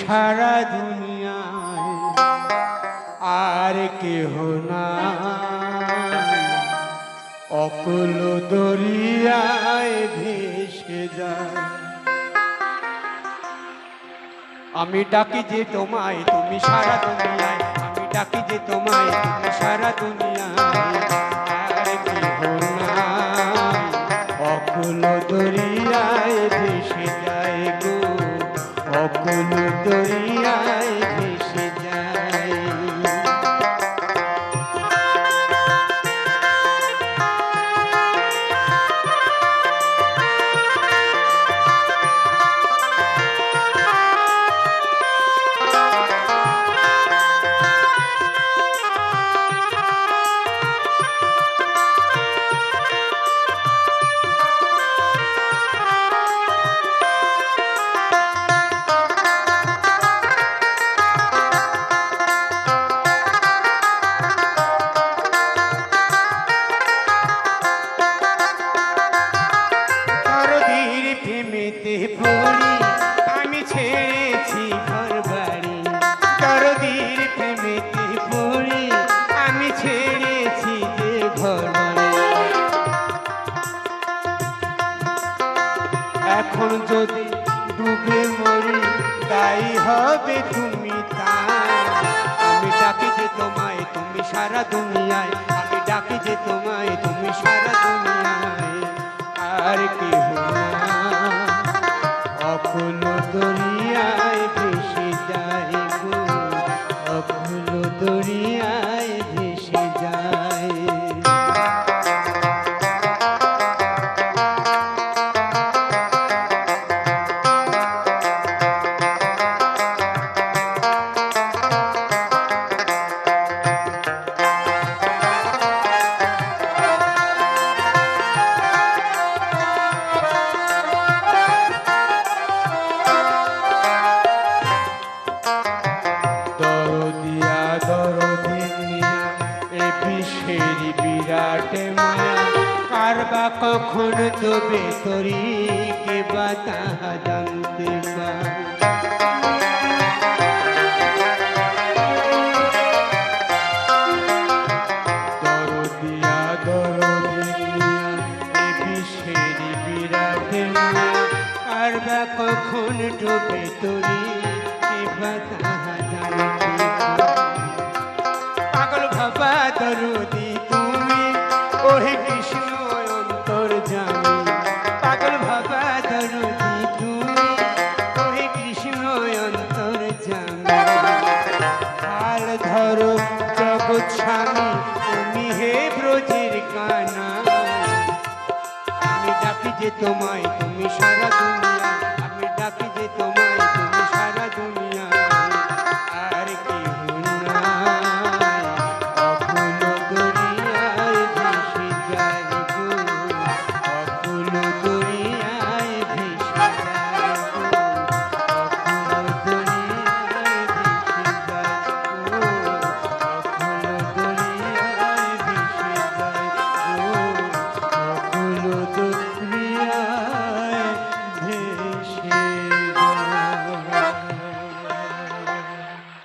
সারা দুনিয়ায় আর কেহ না অকুল দরিয়ায় ভেসে যায়। আমি ডাকি যে তোমায়, তুমি সারা দুনিয়ায়। আমি ডাকি যে তোমায়, তুমি সারা দুনিয়ায়। অকুল দরিয়ায় এখন যদি ডুবে মরি দায়ী হবে তুমি তাই আমি ডাকি যে তোমায়, তুমি সারা দুনিয়ায়। আমি ডাকি যে তোমায়, তুমি সারা দুনিয়ায়। আর কেহ না অকুল দরিয়ায় বিরাট মায়া। কার বা কখন তবে তরি, কে বা তাহা জানতে পারে। দরদিয়া এ বিশ্বের বিরাট মায়া। কার কখন ডুবে তরি, কে বা জানতে পাগল ভাবা দরদি ধরো জগৎ স্বামী তুমি হে ব্রজের কানা। আমি ডাকি যে তোমায় তুমি সারা দুনিয়া।